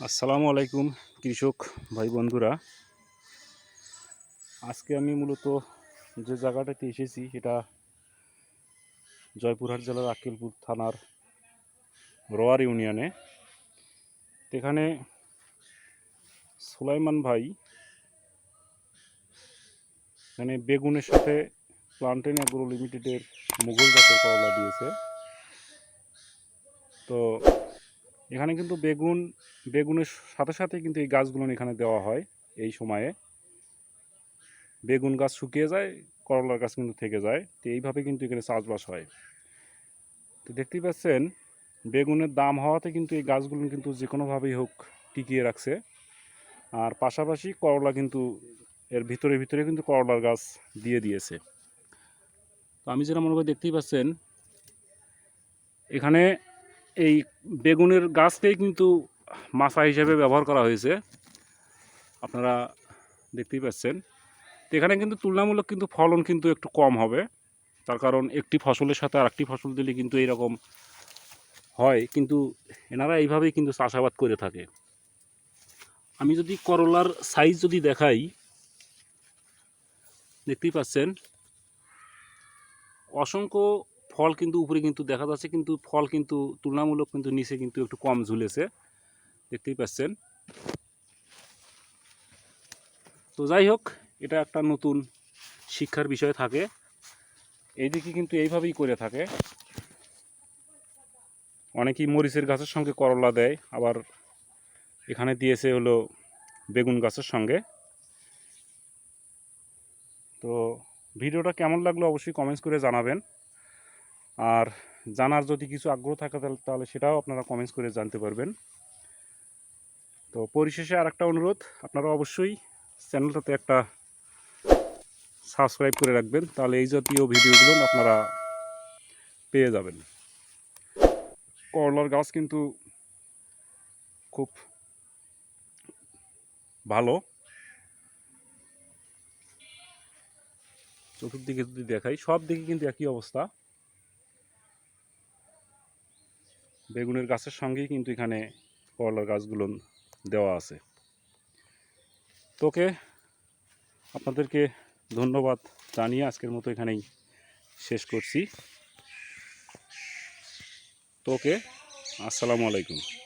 আসসালামু আলাইকুম, কৃষক ভাই বন্ধুরা। আজকে আমি মূলত যে জায়গাটাতে এসেছি, সেটা জয়পুরহাট জেলার আকিলপুর থানার রোয়ার ইউনিয়নে। এখানে সুলাইমান ভাই এখানে বেগুনের সাথে প্লান্টেন অ্যাগ্রো লিমিটেডের মুঘল জাতের করলা দিয়েছে। তো এখানে কিন্তু বেগুন, বেগুনের সাথে সাথে কিন্তু এই গাছগুলো এখানে দেওয়া হয় এই সময়ে। বেগুন গাছ শুকিয়ে যায়, করলার গাছ কিন্তু থেকে যায়, তো এইভাবে কিন্তু এখানে চাষবাস হয়। তো দেখতেই পাচ্ছেন, বেগুনের দাম হওয়াতে কিন্তু এই গাছগুলো কিন্তু যে কোনোভাবেই হোক টিকিয়ে রাখছে। আর পাশাপাশি করলা কিন্তু এর ভিতরে ভিতরে কিন্তু করলার গাছ দিয়ে দিয়েছে। তো আমি যেটা মনে করি, দেখতেই পাচ্ছেন, এখানে এই বেগুনের গাছকেই কিন্তু মাছা হিসেবে ব্যবহার করা হয়েছে। আপনারা দেখতেই পাচ্ছেন। এখানে কিন্তু তুলনামূলক কিন্তু ফলন কিন্তু একটু কম হবে। তার কারণ একটি ফসলের সাথে আর একটি ফসল দিলে কিন্তু এইরকম হয়। কিন্তু এনারা এইভাবেই কিন্তু চাষাবাদ করে থাকে। আমি যদি করলার সাইজ যদি দেখাই, দেখতেই পাচ্ছেন। অসংখ্য ফল কিন্তু উপরে কিন্তু দেখা যাচ্ছে, কিন্তু ফল কিন্তু তুলনামূলক কিন্তু নিচে কিন্তু একটু কম ঝুলেছে। দেখতেই পাচ্ছেন। তো যাই হোক, এটা একটা নতুন শিক্ষার বিষয় থাকে। এইদিকে কিন্তু এইভাবেই করে থাকে। অনেকেই মরিচের গাছের সঙ্গে করলা দেয়, আবার এখানে দিয়েছে হলো বেগুন গাছের সঙ্গে। তো ভিডিওটা কেমন লাগল অবশ্যই কমেন্টস করে জানাবেন। আর জানার যদি কিছু আগ্রহ থাকে তাহলে তাহলে সেটাও আপনারা কমেন্টস করে জানতে পারবেন। তো পরিশেষে আর একটা অনুরোধ, আপনারা অবশ্যই চ্যানেলটাতে একটা সাবস্ক্রাইব করে রাখবেন, তাহলে এই জাতীয় ভিডিওগুলো আপনারা পেয়ে যাবেন। করলার গাছ কিন্তু খুব ভালো। চতুর্দিকে যদি দেখাই সব দিকে কিন্তু একই অবস্থা। বেগুনের গাছের সঙ্গেই কিন্তু এখানে করলার গাছগুলো দেওয়া আছে। তোকে আপনাদেরকে ধন্যবাদ জানিয়ে আজকের মতো এখানেই শেষ করছি। তোকে আসসালামু আলাইকুম।